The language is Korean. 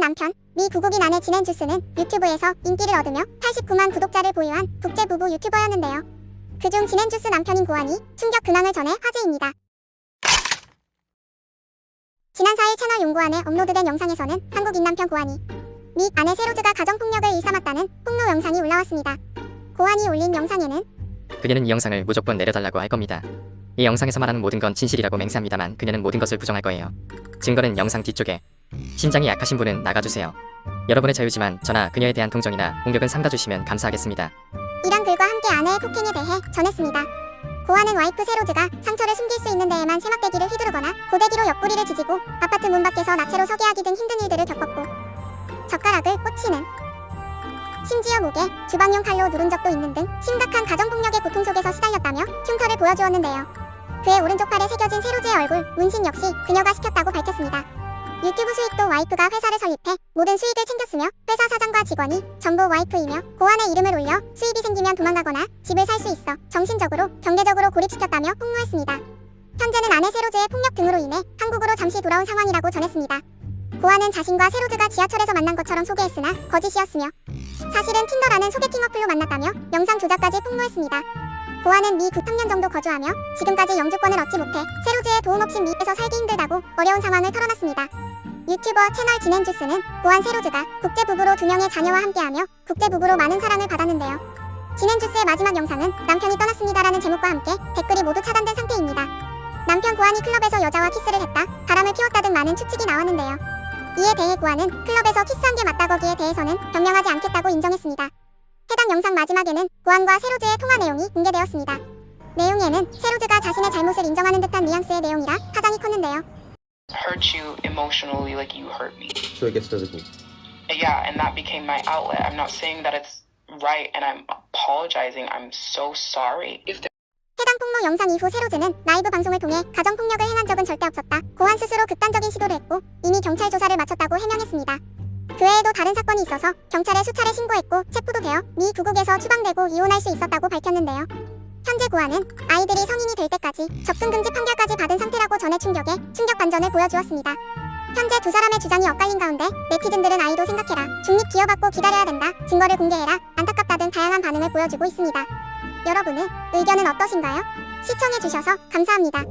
남편, 미 구국인 아내 지낸 주스는 유튜브에서 인기를 얻으며 89만 구독자를 보유한 국제 부부 유튜버였는데요. 그중 지낸 주스 남편인 고환이 충격 근황을 전해 화제입니다. 지난 4일 채널 용고안에 업로드된 영상에서는 한국인 남편 고환이 미 아내 세로즈가 가정폭력을 일삼았다는 폭로 영상이 올라왔습니다. 고환이 올린 영상에는 그녀는 이 영상을 무조건 내려달라고 할 겁니다. 이 영상에서 말하는 모든 건 진실이라고 맹세합니다만 그녀는 모든 것을 부정할 거예요. 증거는 영상 뒤쪽에 심장이 약하신 분은 나가주세요. 여러분의 자유지만 저나 그녀에 대한 동정이나 공격은 삼가주시면 감사하겠습니다. 이런 글과 함께 아내의 폭행에 대해 전했습니다. 고아는 와이프 세로즈가 상처를 숨길 수 있는 데에만 세막대기를 휘두르거나 고데기로 옆구리를 지지고 아파트 문 밖에서 나체로 서게 하기 등 힘든 일들을 겪었고 젓가락을 꽂히는 심지어 목에 주방용 칼로 누른 적도 있는 등 심각한 가정폭력의 고통 속에서 시달렸다며 흉터를 보여주었는데요. 그의 오른쪽 팔에 새겨진 세로즈의 얼굴 문신 역시 그녀가 시켰다고 밝혔습니다. 유튜브 수익도 와이프가 회사를 설립해 모든 수익을 챙겼으며 회사 사장과 직원이 전부 와이프이며 고안의 이름을 올려 수입이 생기면 도망가거나 집을 살 수 있어 정신적으로 경제적으로 고립시켰다며 폭로했습니다. 현재는 아내 세로즈의 폭력 등으로 인해 한국으로 잠시 돌아온 상황이라고 전했습니다. 고안은 자신과 세로즈가 지하철에서 만난 것처럼 소개했으나 거짓이었으며 사실은 틴더라는 소개팅 어플로 만났다며 영상 조작까지 폭로했습니다. 고안은 미 9년 정도 거주하며 지금까지 영주권을 얻지 못해 세로즈의 도움 없이 미에서 살기 힘들다고 어려운 상황을 털어놨습니다. 유튜버 채널 진행주스는 고안 세로즈가 국제부부로 두 명의 자녀와 함께하며 국제부부로 많은 사랑을 받았는데요. 진행주스의 마지막 영상은 남편이 떠났습니다라는 제목과 함께 댓글이 모두 차단된 상태입니다. 남편 고안이 클럽에서 여자와 키스를 했다, 바람을 피웠다 등 많은 추측이 나왔는데요. 이에 대해 고안은 클럽에서 키스한 게 맞다 거기에 대해서는 변명하지 않겠다고 인정했습니다. 해당 영상 마지막에는 고안과 세로즈의 통화 내용이 공개되었습니다. 내용에는 세로즈가 자신의 잘못을 인정하는 듯한 뉘앙스의 내용이라 파장이 컸는데요. hurt you emotionally like you hurt me. So it gets physical. Yeah, and that became my outlet. I'm not saying that it's right and I'm apologizing. I'm so sorry. If 해당 폭로 영상 이후 세로즈는 라이브 방송을 통해 가정폭력을 행한 적은 절대 없었다. 고안 스스로 극단적인 시도를 했고 이미 경찰 조사를 마쳤다고 해명했습니다. 그 외에도 다른 사건이 있어서 경찰에 수차례 신고했고 체포도 되어 미 구국에서 추방되고 이혼할 수 있었다고 밝혔는데요. 현재 고안은 아이들이 성인이 될 때까지 접근 금지 판결까지 받은 상태라고 전해 충격에 충격 반전을 보여주었습니다. 현재 두 사람의 주장이 엇갈린 가운데 네티즌들은 아이도 생각해라, 중립 기어받고 기다려야 된다, 증거를 공개해라, 안타깝다 등 다양한 반응을 보여주고 있습니다. 여러분의 의견은 어떠신가요? 시청해주셔서 감사합니다.